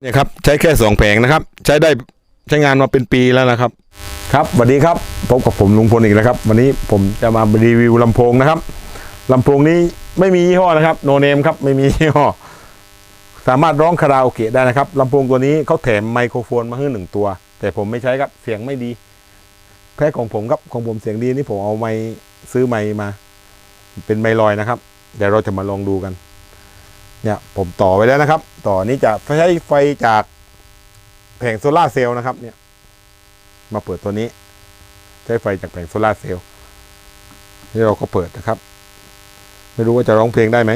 เนี่ยครับใช้แค่สองแผงนะครับ ใช้ได้ใช้งานมาเป็นปีแล้วนะครับ ครับสวัสดีครับพบกับผมลุงพลอีกแล้วครับ วันนี้ผมจะมารีวิวลำโพงนะครับลำโพงนี้ไม่มียี่ห้อนะครับโนเนมครับไม่มียี่ห้อสามารถร้องคาราโอเกะได้นะครับลำโพงตัวนี้เขาแถมไมโครโฟนมาให้หนึ่งตัว แต่ผมไม่ใช้ครับเสียงไม่ดี แพ้ของผมครับของผมเสียงดีนี่ผมเอาไม้ซื้อไม้มา เป็นไมค์ลอยนะครับ เดี๋ยวเราจะมาลองดูกัน เนี่ยผมต่อไว้แล้วนะครับ ต่อนี้จะใช้ไฟจากแผงโซลาร์เซลล์นะครับ เนี่ย มาเปิดตัวนี้ ใช้ไฟจากแผงโซลาร์เซลล์นี่เราก็เปิดนะครับ ไม่รู้ว่าจะร้องเพลงได้ไหม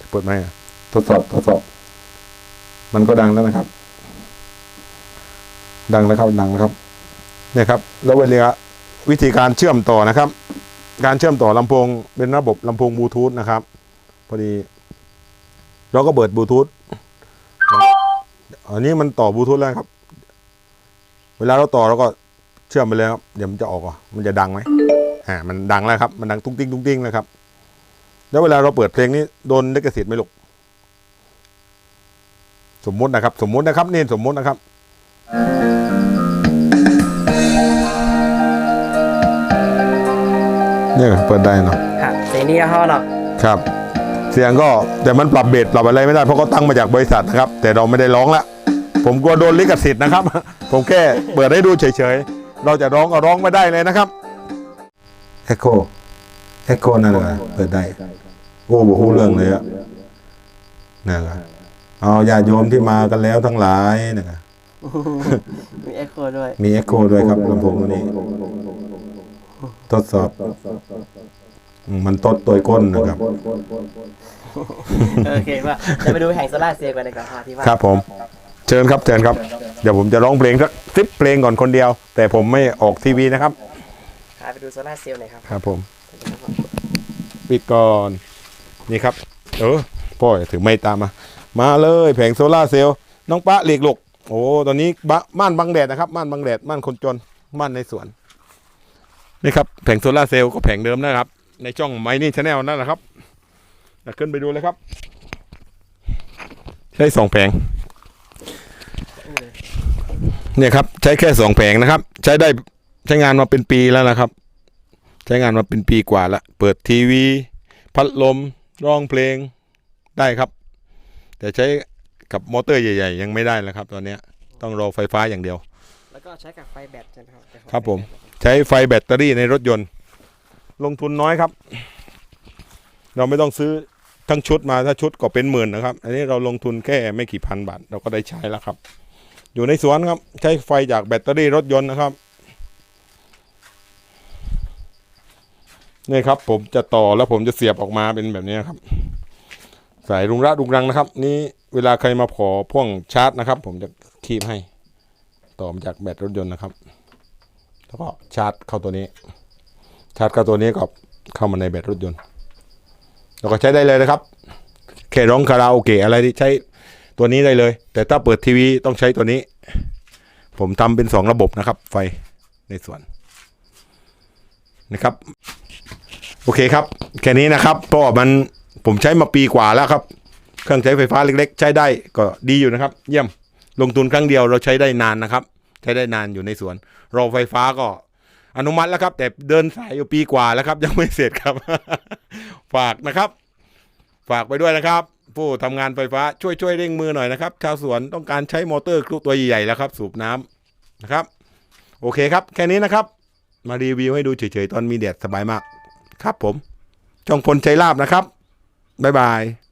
จะเปิดไหมอะทดสอบทดสอบ มันก็ดังแล้วนะครับ ดังแล้วครับดังแล้วครับเนี่ยครับ แล้วเวลาวิธีการเชื่อมต่อนะครับ การเชื่อมต่อลำโพงเป็นระบบลำโพงบลูทูธนะครับ พอดี เราก็เปิดบลูทูธอันนี้มันต่อบลูทูธแล้วครับ เวลาเราต่อเราก็เชื่อมไปเลยครับเดี๋ยวมันจะออกอะมันจะดังไหมอ่ามันดังแล้วครับ มันดังตุ้งติ้งตุ้งติ้งเลยครับ แล้วเวลาเราเปิดเพลงนี้โดนลิขสิทธิ์ไหมลูกสมมุตินะครับ สมมุตินะครับนี่สมมุตินะครับเนี่ยเปิดได้เนาะค่ะเสียงนี่ห้อเนาะครับ เสียงก็แต่มันปรับเบสปรับอะไรไม่ได้เพราะเขาตั้งมาจากบริษัทนะครับ แต่เราไม่ได้ร้องละผมกลัวโดนลิขสิทธิ์นะครับ ผมแค่เปิดให้ดูเฉยๆ เราจะร้องก็ร้องไม่ได้เลยนะครับเอ็กโคเอ็กโคนั่นแหละเปิดได้โอ้โหเรื่องเลยอะนั่นแหละเอาญาติโยมที่มากันแล้วทั้งหลายนะครับมีเอ็กโคด้วย มีเอ็กโคด้วยครับลำโพงตัวนี้ ทดสอบอื มมันตดตัวก้นนะครับ โอเคว่าจะไปดูแห่งโซล่าร์เซลล์กันในกระทาที่ว่าครับผม เชิญครับเชิญครับ เดี๋ยวผมจะร้องเพลงสักสิบเพลงก่อนคนเดียว แต่ผมไม่ออกทีวีนะครับพาไปดูโซล่าร์เซลล์หน่อยครับ ครับผม ปิดก่อน นี่ครับ เออพ่อถือไม่ตามมา มาเลยแผงโซล่าร์เซลล์น้องปะเหล็กหลกโอ้ตอนนี้บะม่านบังแดดนะครับม่านบังแดดม่านคนจนม่านในสวนนี่ครับแผงโซล่าร์เซลล์ก็แผงเดิมนะครับ ในช่องไมนี่ชาแนลนั่นแหละครับเดี๋ยวขึ้นไปดูเลยครับ ใช้สองแผงเนี่ยครับ ใช้แค่สองแผงนะครับ ใช้ได้ใช้งานมาเป็นปีแล้วนะครับ ใช้งานมาเป็นปีกว่าละเปิดทีวี พัดลมร้องเพลงได้ครับ แต่ใช้กับมอเตอร์ใหญ่ๆ ยังไม่ได้แล้วครับ ตอนเนี้ยต้องรอไฟฟ้าอย่างเดียว แล้วก็ใช้กับไฟแบตใช่ไหมครับครับผม ใช้ไฟแบตเตอรี่ในรถยนต์ ลงทุนน้อยครับ เราไม่ต้องซื้อทั้งชุดมาถ้าชุดก็เป็นหมื่นนะครับ อันนี้เราลงทุนแค่ไม่กี่พันบาท เราก็ได้ใช้แล้วครับ อยู่ในสวนครับ ใช้ไฟจากแบตเตอรี่รถยนต์นะครับนี่ครับ ผมจะต่อแล้วผมจะเสียบออกมาเป็นแบบนี้ครับ สายรุงระรุงรังนะครับ นี่เวลาใครมาขอพ่วงชาร์จนะครับ ผมจะคีบให้ ต่อมาจากแบตรถยนต์นะครับ แล้วก็ชาร์จเข้าตัวนี้ ชาร์จเข้าตัวนี้ก็เข้ามาในแบตรถยนต์ แล้วก็ใช้ได้เลยนะครับแค่ร้องคาราโอเกะอะไรที่ใช้ตัวนี้ได้เลย แต่ถ้าเปิดทีวีต้องใช้ตัวนี้ ผมทำเป็นสองระบบนะครับ ไฟในส่วนนะครับ โอเคครับ แค่นี้นะครับเพราะมันผมใช้มาปีกว่าแล้วครับ เครื่องใช้ไฟฟ้าเล็ก ๆ ใช้ได้ก็ดีอยู่นะครับ เยี่ยมลงทุนครั้งเดียวเราใช้ได้นานนะครับ ใช้ได้นานอยู่ในสวนรอไฟฟ้าก็ อนุมัติแล้วครับ แต่เดินสายอยู่ปีกว่าแล้วครับ ยังไม่เสร็จครับ ฝากนะครับ ฝากไปด้วยนะครับ ผู้ทำงานไฟฟ้าช่วยช่วยเร่งมือหน่อยนะครับ ชาวสวนต้องการใช้มอเตอร์คลุตัวใหญ่ๆแล้วครับ สูบน้ำนะครับ โอเคครับ แค่นี้นะครับ มารีวิวให้ดูเฉยๆตอนมีแดดสบายมาก ครับผมช่องพลใจลาบนะครับบ๊ายบาย